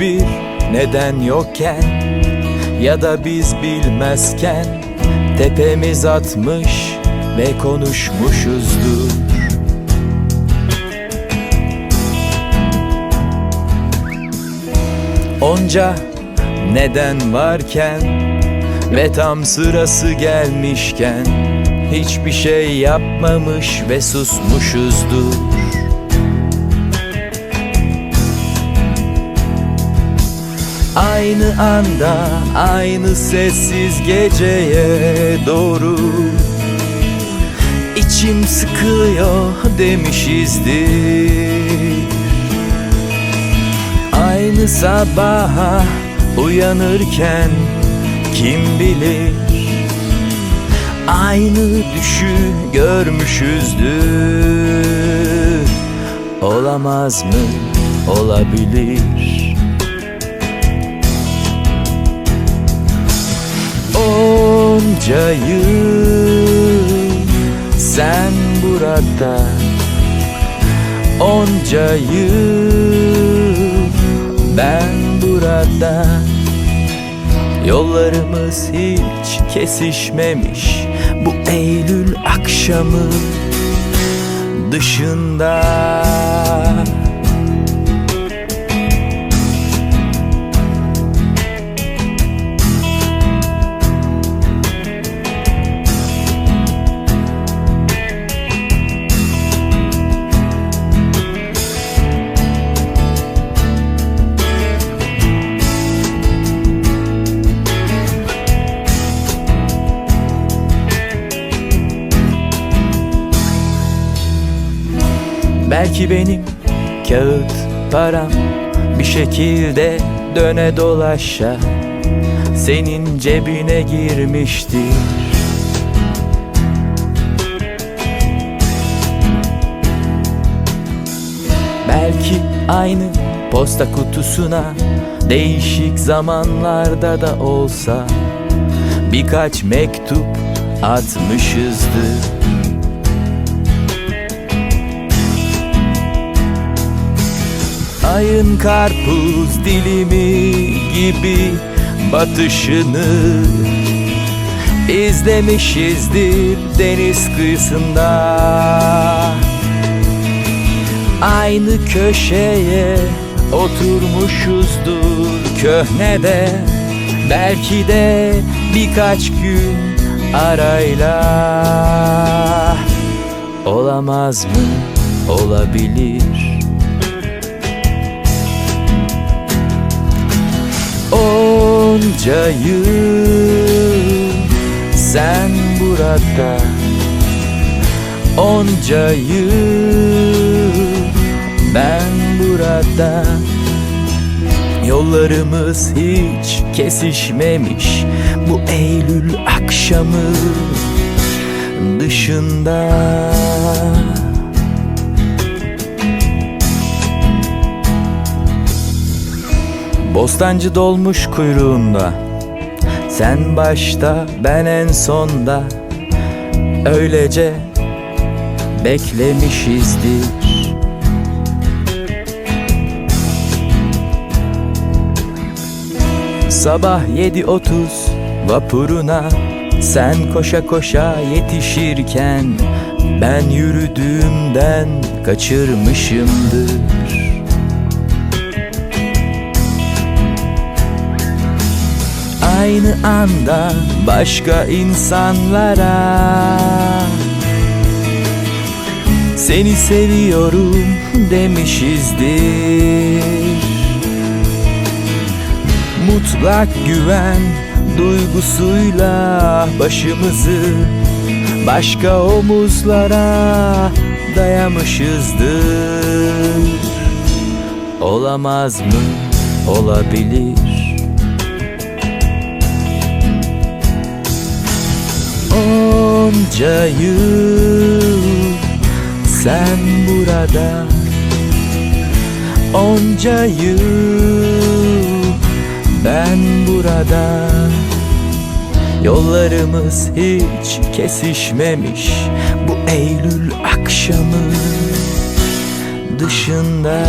Hiçbir neden yokken ya da biz bilmezken tepemiz atmış ve konuşmuşuzdur. Onca neden varken ve tam sırası gelmişken hiçbir şey yapmamış ve susmuşuzdur. Aynı anda aynı sessiz geceye doğru. İçim sıkıyor demişizdir Aynı sabaha uyanırken kim bilir? Aynı düşü görmüşüzdür Olamaz mı? Olabilir Onca yıl sen burada. Onca yıl ben burada. Yollarımız hiç kesişmemiş Bu Eylül akşamı dışında Belki benim kağıt param bir şekilde döne dolaşa senin cebine girmiştir. Belki aynı posta kutusuna değişik zamanlarda da olsa birkaç mektup atmışızdır. Ayın karpuz dilimi gibi batışını izlemişizdir deniz kıyısında. Aynı köşeye oturmuşuzdur köhnede. Belki de birkaç gün arayla. Olamaz mı? Olabilir Onca yıl sen burada. Onca yıl ben burada. Yollarımız hiç kesişmemiş. Bu Eylül akşamı dışında Bostancı dolmuş kuyruğunda. Sen başta ben en sonda. Öylece beklemişizdir. Sabah 7.30 vapuruna Sen koşa koşa yetişirken Ben yürüdüğümden kaçırmışımdır aynı anda başka insanlara. Seni seviyorum demişizdir. Mutlak güven duygusuyla başımızı Başka omuzlara dayamışızdır. Olamaz mı? Olabilir Onca yıl sen burada Onca yıl ben burada Yollarımız hiç kesişmemiş Bu Eylül akşamı dışında